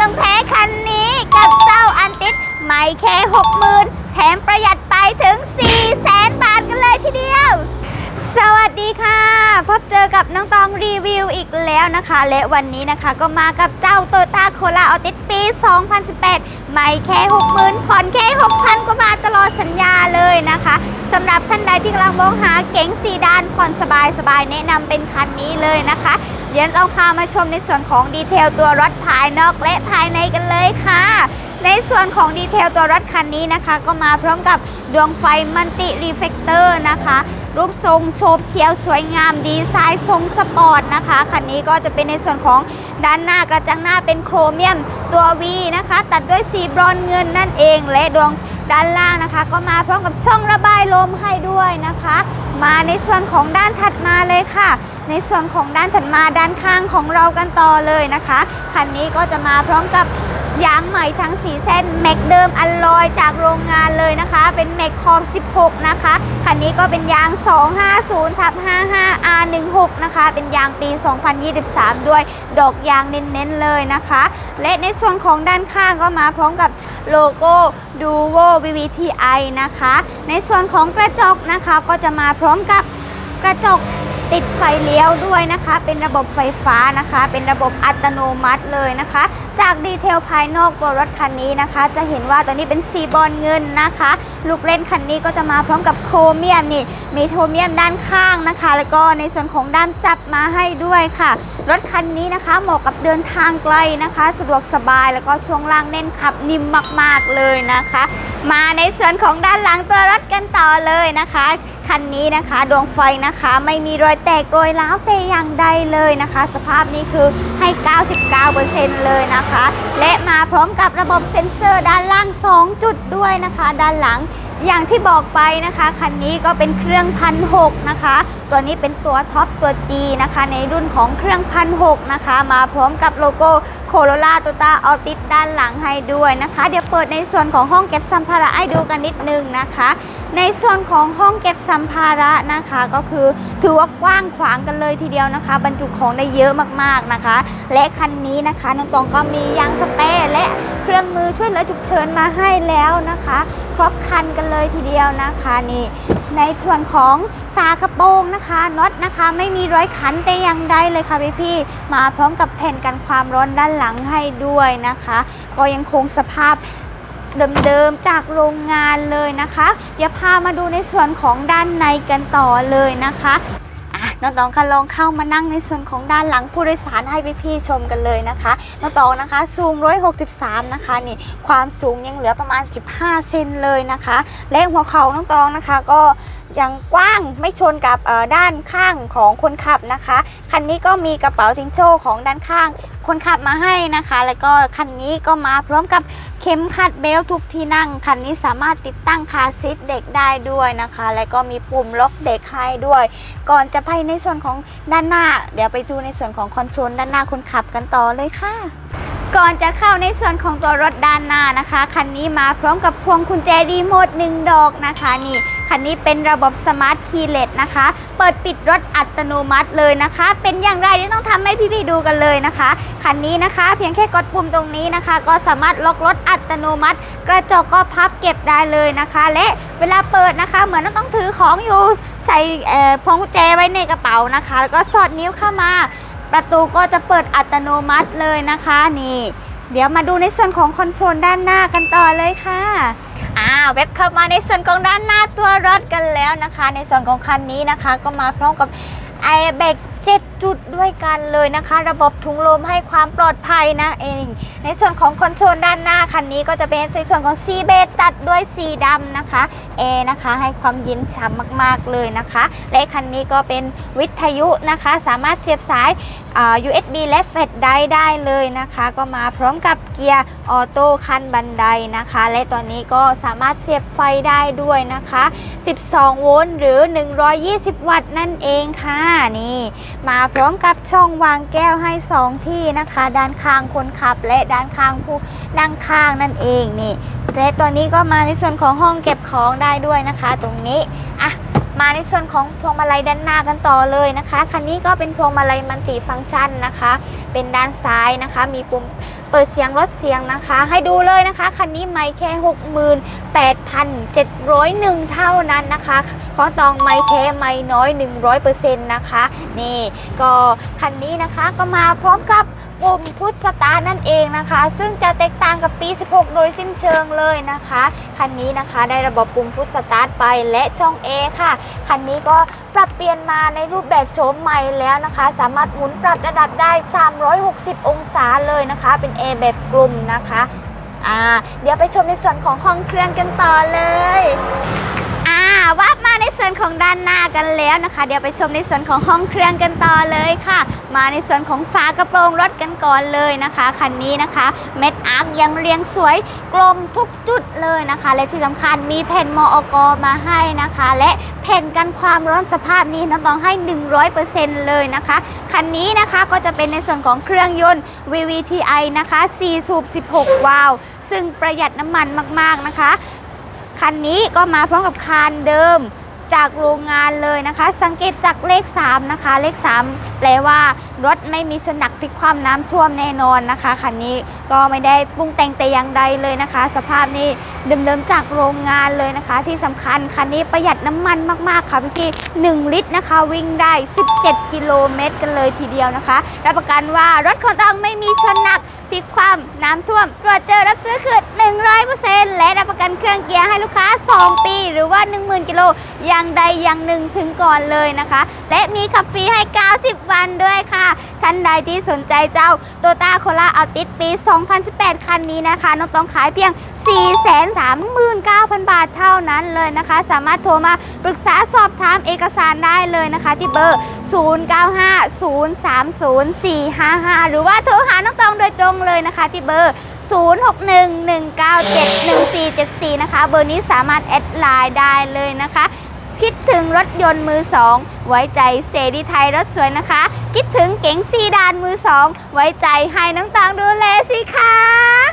ต้องแพ้คันนี้กับเจ้าอันติดไม่แค่หกหมื่นแถมประหยัดไปถึง4ี่แสนบาทกันเลยทีเดียว สวัสดีค่ะ พบเจอกับน้องตองรีวิวอีกแล้วนะคะ และวันนี้นะคะก็มากับเจ้าโตต้าโคลาออติสปี 2018 ไม่แค่60,000ผ่อนแค่6,000กว่าบาทตลอดสัญญาเลยนะคะสำหรับท่านใดที่กำลังมองหาเก๋งสีดานผ่อนสบายสบายๆแนะนำเป็นคันนี้เลยนะคะ เดี๋ยวเราพามาชมในส่วนของดีเทลตัวรถภายนอกและภายในกันเลยค่ะในส่วนของดีเทลตัวรถคันนี้นะคะ ก็มาพร้อมกับดวงไฟมัลติรีเฟกเตอร์นะคะ รูปทรงโฉบเฉียวสวยงามดีไซน์ทรงสปอร์ตนะคะคันนี้ก็จะเป็นในส่วนของด้านหน้ากระจังหน้าเป็นโครเมียมตัว V นะคะ ตัดด้วยสีบรอนเงินนั่นเองและดวงด้านล่างนะคะ ก็มาพร้อมกับช่องระบายลมให้ด้วยนะคะ มาในส่วนของด้านถัดมาเลยค่ะ ในส่วนของด้านถัดมาด้านข้างของเรากันต่อเลยนะคะคันนี้ก็จะมาพร้อมกับ ยางใหม่ทั้ง 4 เส้นแม็กเดิมอัลลอยจากโรงงานเลยนะคะ เป็นแม็กคอม16 นะคะ คันนี้ก็เป็นยาง 250ทับ55 R16 นะคะ เป็นยางปี 2023 ด้วย ดอกยางเน้นๆเลยนะคะ และในส่วนของด้านข้างก็มาพร้อมกับโลโก้ Duo VVTi นะคะ ในส่วนของกระจกนะคะก็จะมาพร้อมกับกระจก ติดไฟเลี้ยวด้วยนะคะ เป็นระบบไฟฟ้านะคะ เป็นระบบอัตโนมัติเลยนะคะ จากดีเทลภายนอกตัวรถคันนี้นะคะ จะเห็นว่าตัวนี้เป็นสีบอลเงินนะคะ ลูกเล่นคันนี้ก็จะมาพร้อมกับโครเมียมนี่ มีโครเมียมด้านข้างนะคะ แล้วก็ในส่วนของด้านจับมาให้ด้วยค่ะ รถคันนี้นะคะเหมาะกับเดินทางไกลนะคะ สะดวกสบายแล้วก็ช่วงล่างแน่นขับนิ่มมากๆเลยนะคะ มาในส่วนของด้านหลังตัวรถกันต่อเลยนะคะคันนี้นะคะดวงไฟนะคะไม่มีรอยแตกรอยร้าวแต่อย่างใดเลยนะคะ สภาพนี้คือให้ 99%เลยนะคะ และมาพร้อมกับระบบเซ็นเซอร์ด้านล่าง 2 จุดด้วยนะคะ ด้านหลัง อย่างที่บอกไปนะคะคันนี้ก็เป็นเครื่องพันหกนะคะ ตัวนี้เป็นตัวท็อปตัว G นะคะ ในรุ่นของเครื่องพันหกนะคะ มาพร้อมกับโลโก้โคโรล่าตัวตาออติสด้านหลังให้ด้วยนะคะ เดี๋ยวเปิดในส่วนของห้องเก็บสัมภาระให้ดูกันนิดนึงนะคะ ในส่วนของห้องเก็บสัมภาระนะคะ ก็คือถือว่ากว้างขวางกันเลยทีเดียวนะคะ บรรจุของได้เยอะมากๆนะคะ และคันนี้นะคะน้องตองก็มียางสเปรย์และเครื่องมือช่วยเหลือฉุกเฉินมาให้แล้วนะคะ ครบคันกันเลยทีเดียวนะคะนี่ในส่วนของฝากระโปรงนะคะน็อตนะคะ ไม่มีร้อยขันแต่อย่างใดเลยค่ะพี่พี่มาพร้อมกับแผ่นกันความร้อนด้านหลังให้ด้วยนะคะ ก็ยังคงสภาพเดิมๆจากโรงงานเลยนะคะ เดี๋ยวพามาดูในส่วนของด้านในกันต่อเลยนะคะ น้องตองคะลองเข้ามานั่งในส่วนของด้านหลังผู้โดยสารให้พี่ๆชมกันเลยนะคะน้องตองนะคะสูง 163 นะคะนี่ความสูงยังเหลือประมาณ 15 เซนเลยนะคะ และหัวเข่าน้องตองนะคะ ก็ อยังกว้างไม่ชนกับด้านข้างของคนขับนะคะ คันนี้ก็มีกระเป๋าซิงโจ้ของด้านข้างคนขับมาให้นะคะ แล้วก็คันนี้ก็มาพร้อมกับเข็มขัดเบลทุกที่นั่ง คันนี้สามารถติดตั้งคาซีทเด็กได้ด้วยนะคะ แล้วก็มีปุ่มล็อกเด็กให้ด้วย ก่อนจะไปในส่วนของด้านหน้า เดี๋ยวไปดูในส่วนของคอนโซลด้านหน้าคนขับกันต่อเลยค่ะก่อนจะเข้าในส่วนของตัวรถด้านหน้านะคะ คันนี้มาพร้อมกับพวงกุญแจรีโมทหนึ่งดอกนะคะนี่ คันนี้เป็นระบบสมาร์ทคีย์เลสนะคะ เปิดปิดรถอัตโนมัติเลยนะคะ เป็นอย่างไรเดี๋ยวต้องทำให้พี่ๆดูกันเลยนะคะ คันนี้นะคะ เพียงแค่กดปุ่มตรงนี้นะคะ ก็สามารถล็อกรถอัตโนมัติ กระจกก็พับเก็บได้เลยนะคะ และเวลาเปิดนะคะ เหมือนต้องถือของอยู่ใส่พวงกุญแจไว้ในกระเป๋านะคะ แล้วก็สอดนิ้วเข้ามา ประตูก็จะเปิดอัตโนมัติเลยนะคะนี่ เดี๋ยวมาดูในส่วนของคอนโทรลด้านหน้ากันต่อเลยค่ะ เว็บเข้ามาในส่วนของด้านหน้าตัวรถกันแล้วนะคะ ในส่วนของคันนี้นะคะ ก็มาพร้อมกับไอเบกเจ็ดจุดด้วยกันเลยนะคะ ระบบถุงลมให้ความปลอดภัยนะเองในส่วนของคอนโซลด้านหน้าคันนี้ก็จะเป็นในส่วนของซีเบตัดด้วยสีดำนะคะเอนะคะ ให้ความเย็นฉ่ำมากๆเลยนะคะ และคันนี้ก็เป็นวิทยุนะคะ สามารถเสียบสายอ่า USB และแฟลชไดร์ได้เลยนะคะ ก็มาพร้อมกับเกียร์ออโต้คันบันไดนะคะ และตอนนี้ก็สามารถเสียบไฟได้ด้วยนะคะ 12 โวลต์หรือ 120 วัตต์นั่นเองค่ะนี่มาพร้อมกับช่องวางแก้วให้ 2 ที่นะคะ ด้านข้างคนขับ และด้านข้างผู้นั่งข้างนั่นเองนี่และตัวนี้ก็มาในส่วนของห้องเก็บของได้ด้วยนะคะ ตรงนี้อะมาในส่วนของพวงมาลัยด้านหน้ากันต่อเลยนะคะคันนี้ก็เป็นพวงมาลัยมัลติฟังก์ชันนะคะ เป็นด้านซ้ายนะคะ มีปุ่ม เปิดเสียงลดเสียงนะคะ ให้ดูเลยนะคะ คันนี้ไม่แค่ 68,701 เท่านั้นนะคะของตองไม่แท้ไม่น้อย 100%นะคะ นี่ก็คันนี้นะคะก็มาพร้อมกับ ปุ่มพุทสตาร์นั่นเองนะคะ ซึ่งจะแตกต่างกับปี 16 โดยสิ้นเชิงเลยนะคะ คันนี้นะคะได้ระบบปุ่มพุทสตาร์ไปและช่อง A ค่ะ คันนี้ก็ปรับเปลี่ยนมาในรูปแบบโฉมใหม่แล้วนะคะ สามารถหมุนปรับระดับได้ 360 องศาเลยนะคะ เป็น A แบบกลุ่มนะคะ อ่า เดี๋ยวไปชมในส่วนของห้องเครื่องกันต่อเลย ว่าบมาในส่วนของด้านหน้ากันแล้วนะคะ เดี๋ยวไปชมในส่วนของห้องเครื่องกันต่อเลยค่ะ มาในส่วนของฝากระโปรงรถกันก่อนเลยนะคะคันนี้นะคะ เม็ดอาร์คยังเรียงสวยกลมทุกจุดเลยนะคะ และที่สำคัญมีแผ่นมอกมาให้นะคะ และแผ่นกันความร้อนสภาพนี้น้องต้องให้ 100%เลยนะคะคันนี้นะคะก็จะเป็นในส่วนของเครื่องยนต์ VVTi นะคะ4สูบ16 วาล์วซึ่งประหยัดน้ำมันมากๆนะคะ คันนี้ก็มาพร้อมกับคานเดิมจากโรงงานเลยนะคะ สังเกตจากเลข 3 นะคะ เลข 3 แปลว่ารถไม่มีชนหนักพลิกความน้ำท่วมแน่นอนนะคะคันนี้ก็ไม่ได้ปรุงแต่งแต่อย่างใดเลยนะคะ สภาพนี้เดิมๆจากโรงงานเลยนะคะ ที่สำคัญคันนี้ประหยัดน้ำมันมากๆค่ะพี่ๆ1ลิตรนะคะ วิ่งได้ 17 กิโลเมตรกันเลยทีเดียวนะคะรับประกันว่ารถของตองไม่มีชนหนัก พลิกคว่ำน้ำท่วม ตรวจเจอรับซื้อคืน100%และรับประกันเครื่องเกียร์ให้ลูกค้า 2 ปี หรือว่า 10,000 กิโลอย่างใดอย่างหนึ่งถึงก่อนเลยนะคะ และมีขับฟรีให้ 90 วันด้วยค่ะ ท่านใดที่สนใจเจ้าโตต้าโคลาอัลติสปี 2018 คันนี้นะคะน้องต้องขายเพียง 439,000 บาทเท่านั้นเลยนะคะ สามารถโทรมาปรึกษาสอบถามเอกสารได้เลยนะคะ ที่เบอร์ 0950304455 หรือว่าโทรหาน้องตองโดยตรงเลยนะคะ ที่เบอร์ 0611971474 นะคะ เบอร์นี้สามารถแอดไลน์ได้เลยนะคะ คิดถึงรถยนต์มือสองไว้ใจเสรีไทยรถสวยนะคะ คิดถึงเก๋งซีดานมือสองไว้ใจให้น้องตองดูแลสิคะ